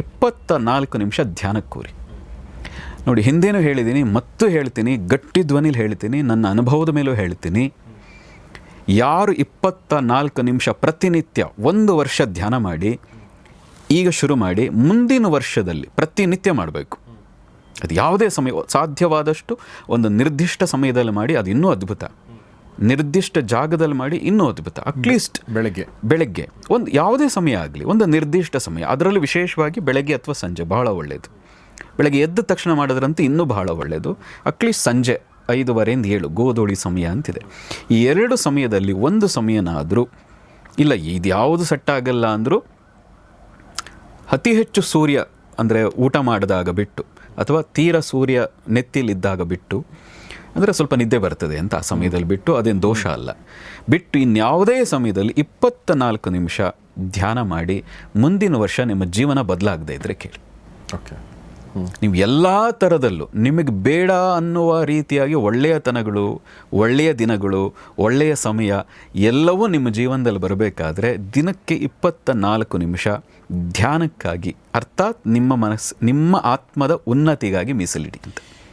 ಇಪ್ಪತ್ತ ನಾಲ್ಕು ನಿಮಿಷ ಧ್ಯಾನಕ್ಕೆ ಕೂರಿ. ನೋಡಿ, ಹಿಂದೇನೂ ಹೇಳಿದ್ದೀನಿ, ಮತ್ತು ಹೇಳ್ತೀನಿ, ಗಟ್ಟಿ ಧ್ವನಿಲಿ ಹೇಳ್ತೀನಿ, ನನ್ನ ಅನುಭವದ ಮೇಲೂ ಹೇಳ್ತೀನಿ. ಯಾರು ಇಪ್ಪತ್ತ ನಾಲ್ಕು ನಿಮಿಷ ಪ್ರತಿನಿತ್ಯ ಒಂದು ವರ್ಷ ಧ್ಯಾನ ಮಾಡಿ, ಈಗ ಶುರು ಮಾಡಿ, ಮುಂದಿನ ವರ್ಷದಲ್ಲಿ ಪ್ರತಿನಿತ್ಯ ಮಾಡಬೇಕು. ಅದು ಯಾವುದೇ ಸಮಯ, ಸಾಧ್ಯವಾದಷ್ಟು ಒಂದು ನಿರ್ದಿಷ್ಟ ಸಮಯದಲ್ಲಿ ಮಾಡಿ, ಅದು ಇನ್ನೂ ಅದ್ಭುತ. ನಿರ್ದಿಷ್ಟ ಜಾಗದಲ್ಲಿ ಮಾಡಿ ಇನ್ನೂ ಅದ್ಭುತ. ಅಟ್ಲೀಸ್ಟ್ ಬೆಳಗ್ಗೆ. ಬೆಳಗ್ಗೆ. ಒಂದು ಯಾವುದೇ ಸಮಯ ಆಗಲಿ ಒಂದು ನಿರ್ದಿಷ್ಟ ಸಮಯ. ಅದರಲ್ಲೂ ವಿಶೇಷವಾಗಿ ಬೆಳಗ್ಗೆ ಅಥವಾ ಸಂಜೆ ಬಹಳ ಒಳ್ಳೆಯದು ಬೆಳಗ್ಗೆ ಎದ್ದ ತಕ್ಷಣ ಮಾಡೋದ್ರಂತೂ ಇನ್ನೂ ಬಹಳ ಒಳ್ಳೆಯದು ಅಟ್ಲೀಸ್ಟ್ ಸಂಜೆ ಐದುವರೆಯಿಂದ ಏಳು ಗೋಧೂಳಿ ಸಮಯ ಅಂತಿದೆ. ಈ ಎರಡು ಸಮಯದಲ್ಲಿ ಒಂದು ಸಮಯನಾದರೂ ಇಲ್ಲ ಇದು ಯಾವುದು ಸೆಟ್ ಆಗಲ್ಲ ಅಂದರೂ ಅತಿ ಹೆಚ್ಚು ಸೂರ್ಯ ಅಂದರೆ ಊಟ ಮಾಡಿದಾಗ ಬಿಟ್ಟು ಅಥವಾ ತೀರ ಸೂರ್ಯ ನೆತ್ತಿಲಿದ್ದಾಗ ಬಿಟ್ಟು ಅಂದರೆ ಸ್ವಲ್ಪ ನಿದ್ದೆ ಬರ್ತದೆ ಅಂತ ಆ ಸಮಯದಲ್ಲಿ ಬಿಟ್ಟು ಅದೇನು ದೋಷ ಅಲ್ಲ. ಬಿಟ್ಟು ಇನ್ಯಾವುದೇ ಸಮಯದಲ್ಲಿ ಇಪ್ಪತ್ತ ನಾಲ್ಕು ನಿಮಿಷ ಧ್ಯಾನ ಮಾಡಿ ಮುಂದಿನ ವರ್ಷ ನಿಮ್ಮ ಜೀವನ ಬದಲಾಗದೇ ಇದ್ದರೆ ಕೇಳಿ. ಓಕೆ. ನೀವು ಎಲ್ಲ ಥರದಲ್ಲೂ ನಿಮಗೆ ಬೇಡ ಅನ್ನುವ ರೀತಿಯಾಗಿ ಒಳ್ಳೆಯತನಗಳು ಒಳ್ಳೆಯ ದಿನಗಳು ಒಳ್ಳೆಯ ಸಮಯ ಎಲ್ಲವೂ ನಿಮ್ಮ ಜೀವನದಲ್ಲಿ ಬರಬೇಕಾದ್ರೆ ದಿನಕ್ಕೆ ಇಪ್ಪತ್ತ ನಾಲ್ಕು ನಿಮಿಷ ಧ್ಯಾನಕ್ಕಾಗಿ ಅರ್ಥಾತ್ ನಿಮ್ಮ ಮನಸ್ಸು ನಿಮ್ಮ ಆತ್ಮದ ಉನ್ನತಿಗಾಗಿ ಮೀಸಲಿಡಿ ಅಂತ.